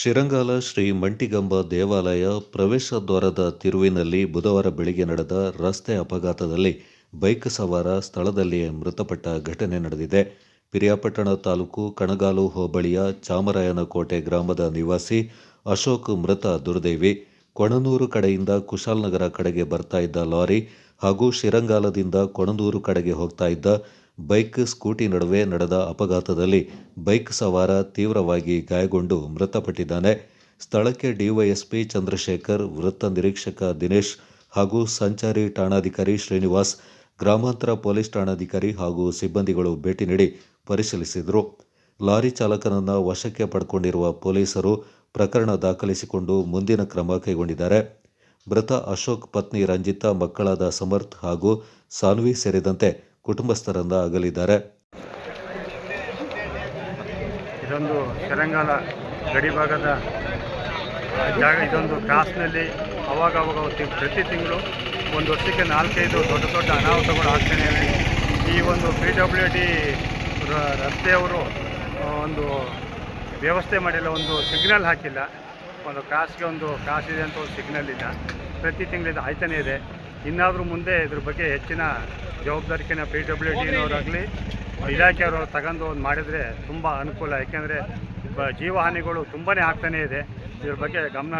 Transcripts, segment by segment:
ಶಿರಂಗಾಲ ಶ್ರೀ ಮಂಟಿಗಂಬ ದೇವಾಲಯ ಪ್ರವೇಶ ದ್ವಾರದ ತಿರುವಿನಲ್ಲಿ ಬುಧವಾರ ಬೆಳಿಗ್ಗೆ ನಡೆದ ರಸ್ತೆ ಅಪಘಾತದಲ್ಲಿ ಬೈಕ್ ಸವಾರ ಸ್ಥಳದಲ್ಲಿಯೇ ಮೃತಪಟ್ಟ ಘಟನೆ ನಡೆದಿದೆ. ಪಿರಿಯಾಪಟ್ಟಣ ತಾಲೂಕು ಕಣಗಾಲು ಹೋಬಳಿಯ ಚಾಮರಾಯನಕೋಟೆ ಗ್ರಾಮದ ನಿವಾಸಿ ಅಶೋಕ್ ಮೃತ ದುರ್ದೈವಿ. ಕೊಣನೂರು ಕಡೆಯಿಂದ ಕುಶಾಲನಗರ ಕಡೆಗೆ ಬರ್ತಾ ಇದ್ದ ಲಾರಿ ಹಾಗೂ ಶಿರಂಗಾಲದಿಂದ ಕೊಣನೂರು ಕಡೆಗೆ ಹೋಗ್ತಾ ಇದ್ದ ಬೈಕ್ ಸ್ಕೂಟಿ ನಡುವೆ ನಡೆದ ಅಪಘಾತದಲ್ಲಿ ಬೈಕ್ ಸವಾರ ತೀವ್ರವಾಗಿ ಗಾಯಗೊಂಡು ಮೃತಪಟ್ಟಿದ್ದಾನೆ. ಸ್ಥಳಕ್ಕೆ ಡಿವೈಎಸ್ಪಿ ಚಂದ್ರಶೇಖರ್, ವೃತ್ತ ನಿರೀಕ್ಷಕ ದಿನೇಶ್ ಹಾಗೂ ಸಂಚಾರಿ ಠಾಣಾಧಿಕಾರಿ ಶ್ರೀನಿವಾಸ್, ಗ್ರಾಮಾಂತರ ಪೊಲೀಸ್ ಠಾಣಾಧಿಕಾರಿ ಹಾಗೂ ಸಿಬ್ಬಂದಿಗಳು ಭೇಟಿ ನೀಡಿ ಪರಿಶೀಲಿಸಿದರು. ಲಾರಿ ಚಾಲಕನನ್ನು ವಶಕ್ಕೆ ಪಡ್ಕೊಂಡಿರುವ ಪೊಲೀಸರು ಪ್ರಕರಣ ದಾಖಲಿಸಿಕೊಂಡು ಮುಂದಿನ ಕ್ರಮ ಕೈಗೊಂಡಿದ್ದಾರೆ. ಮೃತ ಅಶೋಕ್ ಪತ್ನಿ ರಂಜಿತಾ, ಮಕ್ಕಳಾದ ಸಮರ್ಥ್ ಹಾಗೂ ಸಾನ್ವಿ ಸೇರಿದಂತೆ ಕುಟುಂಬಸ್ಥರನ್ನ ಅಗಲಿದ್ದಾರೆ. ಇದೊಂದು ಶರಂಗಾಲ ಗಡಿಭಾಗದ ಜಾಗ, ಇದೊಂದು ಕ್ರಾಸ್ನಲ್ಲಿ ಅವಾಗ ಪ್ರತಿ ತಿಂಗಳು ಒಂದು ವರ್ಷಕ್ಕೆ ನಾಲ್ಕೈದು ದೊಡ್ಡ ದೊಡ್ಡ ಅನಾಹುತಗಳು ಆಗ್ತಾನೆ ಈ ಒಂದು ಪಿ ಡಬ್ಲ್ಯೂ ಡಿ ರಸ್ತೆಯವರು ಒಂದು ವ್ಯವಸ್ಥೆ ಮಾಡಿಲ್ಲ, ಒಂದು ಸಿಗ್ನಲ್ ಹಾಕಿಲ್ಲ. ಒಂದು ಕ್ರಾಸ್ಗೆ ಒಂದು ಕ್ರಾಸ್ ಇದೆ ಅಂತ ಒಂದು ಸಿಗ್ನಲ್ ಇಲ್ಲ. ಪ್ರತಿ ತಿಂಗಳು ಆಯ್ತಾನೇ ಆಯ್ತಾನೆ ಇದೆ. ಇನ್ನಾದರೂ ಮುಂದೆ ಇದ್ರ ಬಗ್ಗೆ ಹೆಚ್ಚಿನ ಜವಾಬ್ದಾರಿಕೆನ ಪಿ ಡಬ್ಲ್ಯೂ ಡಿನವರಾಗಲಿ ಇಲಾಖೆಯವರು ತಗೊಂಡು ಒಂದು ಮಾಡಿದರೆ ತುಂಬ ಅನುಕೂಲ. ಯಾಕೆಂದರೆ ಜೀವಹಾನಿಗಳು ತುಂಬಾ ಆಗ್ತಾನೇ ಇದೆ. ಇದ್ರ ಬಗ್ಗೆ ಗಮನ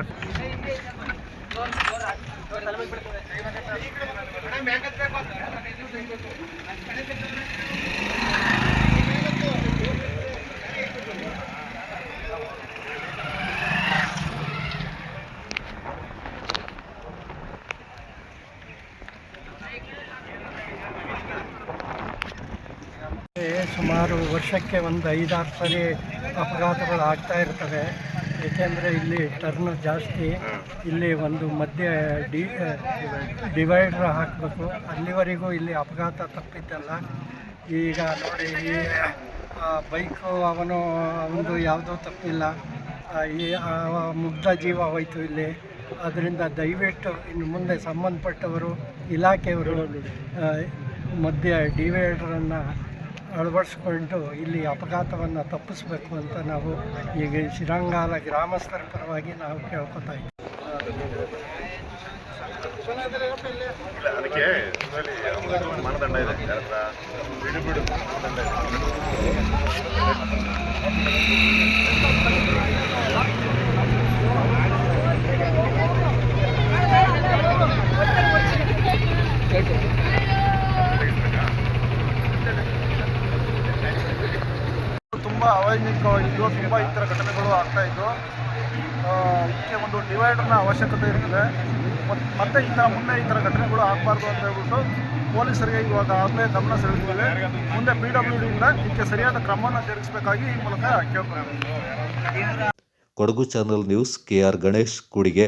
ಸುಮಾರು ವರ್ಷಕ್ಕೆ ಒಂದು ಐದಾರು ಸರಿ ಅಪಘಾತಗಳು ಆಗ್ತಾ ಇರ್ತವೆ. ಏಕೆಂದರೆ ಇಲ್ಲಿ ಟರ್ನ್ ಜಾಸ್ತಿ. ಇಲ್ಲಿ ಒಂದು ಮಧ್ಯ ಡಿ ಡಿವೈಡ್ರ್ ಹಾಕಬೇಕು. ಅಲ್ಲಿವರೆಗೂ ಇಲ್ಲಿ ಅಪಘಾತ ತಪ್ಪಿದ್ದಲ್ಲ. ಈಗ ನೋಡಿ, ಈ ಬೈಕು ಅವನು ಅವನದು ಯಾವುದೂ ತಪ್ಪಿಲ್ಲ. ಈ ಮುಗ್ಧ ಜೀವ ಹೋಯಿತು ಇಲ್ಲಿ. ಅದರಿಂದ ದಯವಿಟ್ಟು ಇನ್ನು ಮುಂದೆ ಸಂಬಂಧಪಟ್ಟವರು, ಇಲಾಖೆಯವರು ಮಧ್ಯ ಡಿವೈಡರನ್ನು ಅಳವಡಿಸ್ಕೊಂಡು ಇಲ್ಲಿ ಅಪಘಾತವನ್ನು ತಪ್ಪಿಸಬೇಕು ಅಂತ ನಾವು ಈಗ ಶಿರಂಗಾಲ ಗ್ರಾಮಸ್ಥರ ಪರವಾಗಿ ನಾವು ಕೇಳ್ಕೊತಾ ಇದ್ದೀವಿ. ತುಂಬ ಅವೈಜ್ಞಾನಿಕವಾಗಿದ್ದು ತುಂಬ ಈ ಥರ ಘಟನೆಗಳು ಆಗ್ತಾ ಇದ್ದು ಆ, ಇದಕ್ಕೆ ಒಂದು ಡಿವೈಡರ್ನ ಅವಶ್ಯಕತೆ ಇರ್ತದೆ. ಮತ್- ಮತ್ತೆ ಈ ಥರ ಮುಂದೆ ಈ ಥರ ಘಟನೆಗಳು ಆಗಬಾರ್ದು ಅಂತ ಹೇಳ್ಬಿಟ್ಟು ಪೊಲೀಸರಿಗೆ ಇವಾಗ ಆಗಲೇ ಗಮನ ಸೆಳೆದಿದ್ದೇವೆ ಮುಂದೆ ಪಿ ಡಬ್ಲ್ಯೂ ಡಿಯಿಂದ ಇದಕ್ಕೆ ಸರಿಯಾದ ಕ್ರಮವನ್ನು ಜರುಗಿಸಬೇಕಾಗಿ ಈ ಮೂಲಕ ಕೇಳ್ಕೊಳ್ತೀವಿ. Kodagu channel news K R Ganesh Kudige.